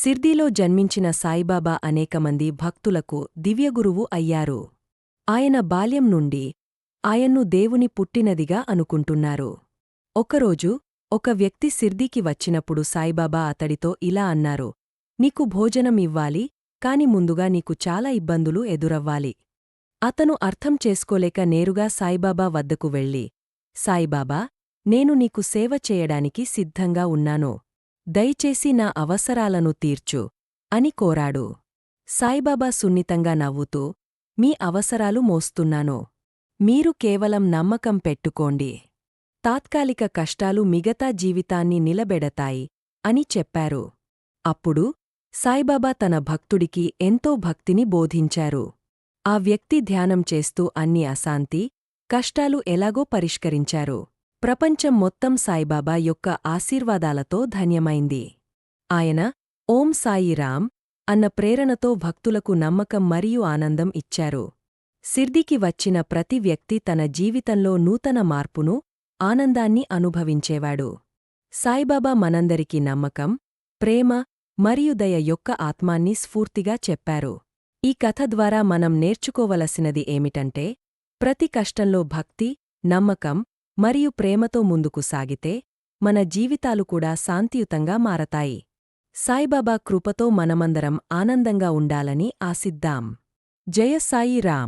సిర్దీలో జన్మించిన సాయిబాబా అనేకమంది భక్తులకు దివ్యగురువు అయ్యారు. ఆయన బాల్యం నుండి ఆయన్ను దేవుని పుట్టినదిగా అనుకుంటున్నారు. ఒకరోజు ఒక వ్యక్తి సిర్దీకి వచ్చినప్పుడు సాయిబాబా అతడితో ఇలా అన్నారు నీకు భోజనం ఇవ్వాలి కాని ముందుగా నీకు చాలా ఇబ్బందులు ఎదురవ్వాలి. అతను అర్థం చేసుకోలేక నేరుగా సాయిబాబా వద్దకు వెళ్ళి సాయిబాబా నేను నీకు సేవ చేయడానికి సిద్ధంగా ఉన్నాను. దయచేసి నా అవసరాలను తీర్చు అని కోరాడు. సాయిబాబా సున్నితంగా నవ్వుతూ మీ అవసరాలు మోస్తున్నాను. మీరు కేవలం నమ్మకం పెట్టుకోండి. తాత్కాలిక కష్టాలు మిగతా జీవితాన్ని నిలబెడతాయి అని చెప్పారు. అప్పుడు సాయిబాబా తన భక్తుడికి ఎంతో భక్తిని బోధించారు. ఆ వ్యక్తి ధ్యానం చేస్తూ అన్ని అశాంతి కష్టాలు ఎలాగో పరిష్కరించారు. ప్రపంచం మొత్తం సాయిబాబా యొక్క ఆశీర్వాదాలతో ధన్యమైంది. ఆయన ఓం సాయిరామ్ అన్న ప్రేరణతో భక్తులకు నమ్మకం మరియు ఆనందం ఇచ్చారు. సిర్దికి వచ్చిన ప్రతి వ్యక్తి తన జీవితంలో నూతన మార్పును ఆనందాన్ని అనుభవించేవాడు. సాయిబాబా మనందరికీ నమ్మకం ప్రేమ మరియు దయ యొక్క ఆత్మాన్ని స్ఫూర్తిగా చెప్పారు. ఈ కథ ద్వారా మనం నేర్చుకోవలసినది ఏమిటంటే ప్రతి కష్టంలో భక్తి నమ్మకం మరియు ప్రేమతో ముందుకు సాగితే మన జీవితాలు కూడా శాంతియుతంగా మారతాయి. సాయిబాబా కృపతో మనమందరం ఆనందంగా ఉండాలని ఆసిద్దాం జయ సాయి రామ్